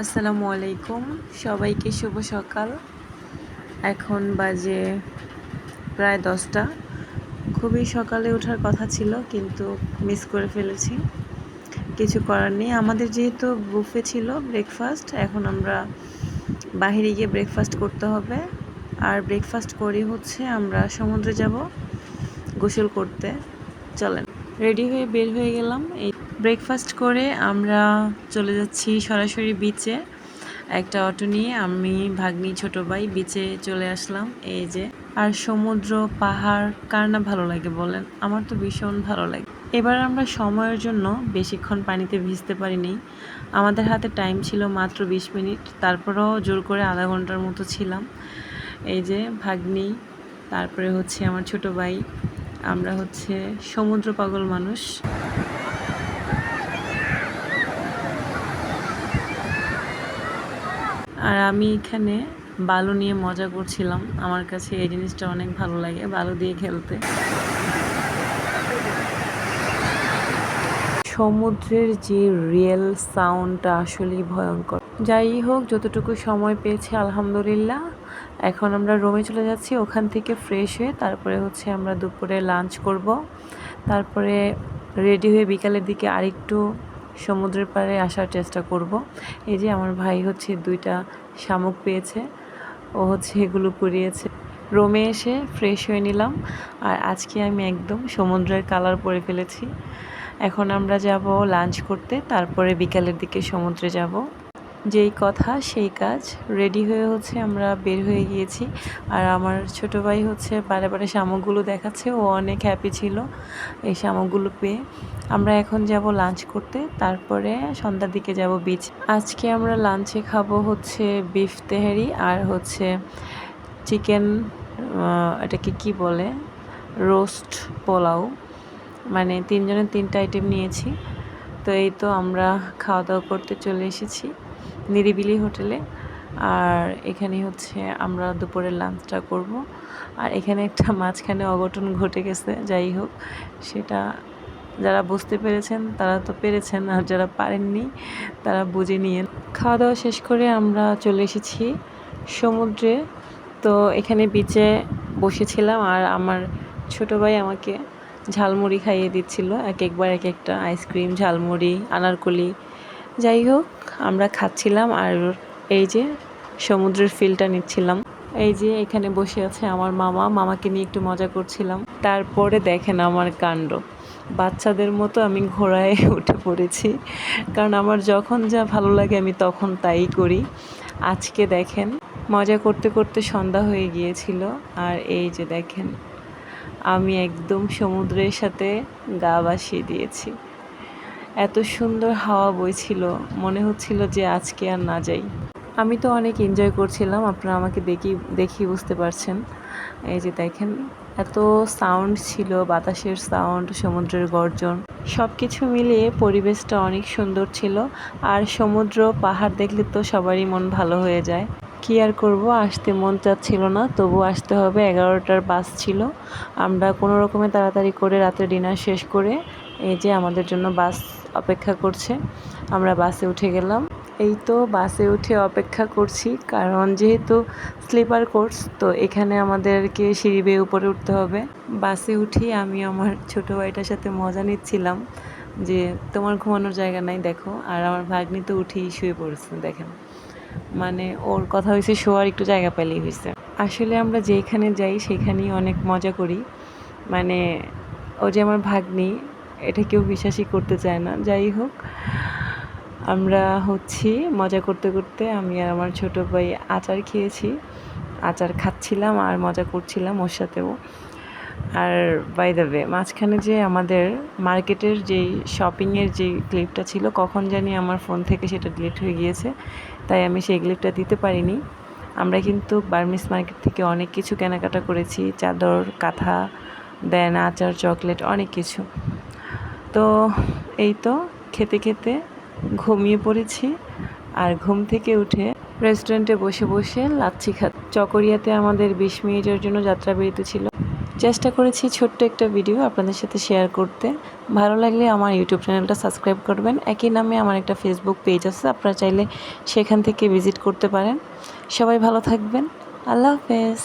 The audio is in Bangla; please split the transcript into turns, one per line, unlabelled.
আসসালামু আলাইকুম। সবাইকে শুভ সকাল। এখন বাজে প্রায় দশটা। খুবই সকালে ওঠার কথা ছিল, কিন্তু মিস করে ফেলেছি। কিছু করার নেই। আমাদের যেহেতু বুফে ছিল ব্রেকফাস্ট এখন আমরা বাহিরে গিয়ে ব্রেকফাস্ট করতে হবে। আর ব্রেকফাস্ট করি হচ্ছে আমরা সমুদ্রে যাব গোসল করতে। চলেন। রেডি হয়ে বের হয়ে গেলাম। এই ব্রেকফাস্ট করে আমরা চলে যাচ্ছি সরাসরি বিচে একটা অটো নিয়ে আমি, ভাগ্নি, ছোট ভাই বিচে চলে আসলাম। এই যে, আর সমুদ্র, পাহাড়, কার না ভালো লাগে বলেন? আমার তো ভীষণ ভালো লাগে। এবার আমরা সময়ের জন্য বেশিক্ষণ পানিতে ভিজতে পারিনি। আমাদের হাতে টাইম ছিল মাত্র বিশ মিনিট। তারপরেও জোর করে আধা ঘণ্টার মতো ছিলাম। এই যে, ভাগ্নি, তারপরে হচ্ছে আমার ছোট ভাই। আমরা হচ্ছে সমুদ্র পাগল মানুষ আর আমি এখানে বালু নিয়ে মজা করছিলাম। আমার কাছে এই জিনিসটা অনেক ভালো লাগে, বালু দিয়ে খেলতে। সমুদ্রের যে রিয়েল সাউন্ডটা আসলেই ভয়ঙ্কর। যাই হোক, যতটুকু সময় পেয়েছি, আলহামদুলিল্লাহ। এখন আমরা রোমে চলে যাচ্ছি, ওখান থেকে ফ্রেশ হয়ে তারপরে হচ্ছে আমরা দুপুরে লাঞ্চ করব। তারপরে রেডি হয়ে বিকালের দিকে আরেকটু সমুদ্রের পাড়ে আসার চেষ্টা করব। এই যে আমার ভাই হচ্ছে দুইটা শামুক পেয়েছে, ও হচ্ছে এগুলো পুড়িয়েছে। রোমে এসে ফ্রেশ হয়ে নিলাম, আর আজকে আমি একদম সমুদ্রের কালার পরে ফেলেছি। এখন আমরা যাব লাঞ্চ করতে, তারপরে বিকালের দিকে সমুদ্রে যাব। যেই কথা, সেই কাজ। রেডি হয়ে হচ্ছে আমরা বের হয়ে গিয়েছি। আর আমার ছোটো ভাই হচ্ছে বারে বারে শামুকগুলো দেখাচ্ছে। ও অনেক হ্যাপি ছিল এই শামুকগুলো পেয়ে। আমরা এখন যাব লাঞ্চ করতে। তারপরে সন্ধ্যার দিকে যাব বিচ আজকে আমরা লাঞ্চে খাব হচ্ছে বিফ তেহারি আর হচ্ছে চিকেন এটাকে কি বলে? রোস্ট পোলাও। মানে তিনজনের তিনটা আইটেম নিয়েছি। তো এই তো আমরা খাওয়া দাওয়া করতে চলে এসেছি নিরিবিলি হোটেলে। আর এখানে হচ্ছে আমরা দুপুরের লাঞ্চটা করব। আর এখানে একটা মাঝখানে অঘটন ঘটে গেছে, যাই হোক, সেটা যারা বুঝতে পেরেছেন তারা তো পেরেছেন, আর যারা পারেননি তারা বুঝে নিয়ে খাওয়া দাওয়া শেষ করে আমরা চলে এসেছি সমুদ্রে। তো এখানে বিচে বসেছিলাম, আর আমার ছোট ভাই আমাকে ঝালমুড়ি খাইয়ে দিচ্ছিল, এক একবার এক একটা আইসক্রিম, ঝালমুড়ি, আনারকলি। যাই হোক, আমরা খাচ্ছিলাম আর এই যে সমুদ্রের ফিলটা নিচ্ছিলাম। এই যে এখানে বসে আছে আমার মামা, মামাকে নিয়ে একটু মজা করছিলাম। তারপরে দেখেন আমার কাণ্ড। বাচ্চাদের মতো আমি ঘোড়ায় উঠে পড়েছি। কারণ আমার যখন যা ভালো লাগে আমি তখন তাই করি। আজকে দেখেন, মজা করতে করতে সন্ধ্যা হয়ে গিয়েছিল। আর এই যে দেখেন আমি একদম সমুদ্রের সাথে গা ভাসিয়ে দিয়েছি। এত সুন্দর হাওয়া বইছিল, মনে হচ্ছিল যে আজকে আর না যাই। আমি তো অনেক এনজয় করছিলাম, আপনারা আমাকে দেখি দেখি বুঝতে পারছেন। এই যে দেখেন, এত সাউন্ড ছিল, বাতাসের সাউন্ড সমুদ্রের গর্জন সব কিছু মিলিয়ে পরিবেশটা অনেক সুন্দর ছিল। আর সমুদ্র, পাহাড় দেখলে তো সবারই মন ভালো হয়ে যায়। কি আর করব? আসতে মন চাচ্ছিল না, তবু আসতে হবে। এগারোটার বাস ছিল। আমরা কোনো রকমে তাড়াতাড়ি করে রাতে ডিনার শেষ করে এই যে আমাদের জন্য বাস অপেক্ষা করছে, আমরা বাসে উঠে গেলাম। এই তো বাসে উঠে অপেক্ষা করছি, কারণ যেহেতু স্লিপার কোর্স, তো এখানে আমাদেরকে সিঁড়ি বেয়ে উপরে উঠতে হবে। বাসে উঠি আমি আমার ছোটো ভাইটার সাথে মজা নিচ্ছিলাম যে তোমার ঘুমানোর জায়গা নাই, দেখো। আর আমার ভাগ্নি তো উঠেই শুয়ে পড়েছে, দেখেন। মানে ওর কথা হয়েছে শোয়ার একটু জায়গা পেলেই হয়েছে আসলে আমরা যেইখানে যাই, সেখানেই অনেক মজা করি। মানে ও যে আমার ভাগ্নি, এটা কেউ বিশ্বাসই করতে চায় না। যাই হোক, আমরা হচ্ছি মজা করতে করতে আমি আর আমার ছোটো ভাই আচার খেয়েছি। আচার খাচ্ছিলাম আর মজা করছিলাম ওর সাথেও। আর বাই দ্য ওয়ে মাঝখানে যে আমাদের মার্কেটের যেই শপিংয়ের যে ক্লিপটা ছিল, কখন জানি আমার ফোন থেকে সেটা ডিলিট হয়ে গিয়েছে, তাই আমি সেই ক্লিপটা দিতে পারিনি। আমরা কিন্তু বার্মিস মার্কেট থেকে অনেক কিছু কেনাকাটা করেছি, চাদর, কাঁথা, দেন আচার চকলেট অনেক কিছু। তো এই তো খেতে খেতে ঘুমিয়ে পড়েছি আর ঘুম থেকে উঠে রেস্টুরেন্টে বসে বসে লাচ্ছি খা চকরিয়াতে আমাদের বিশ মিনিটের জন্য যাত্রা বেরিতে ছিল। চেষ্টা করেছি ছোট্ট একটা ভিডিও আপনাদের সাথে শেয়ার করতে। ভালো লাগলে আমার ইউটিউব চ্যানেলটা সাবস্ক্রাইব করবেন। একই নামে আমার একটা ফেসবুক পেজ আছে, আপনারা চাইলে সেখান থেকে ভিজিট করতে পারেন। সবাই ভালো থাকবেন। আল্লাহ হাফেজ।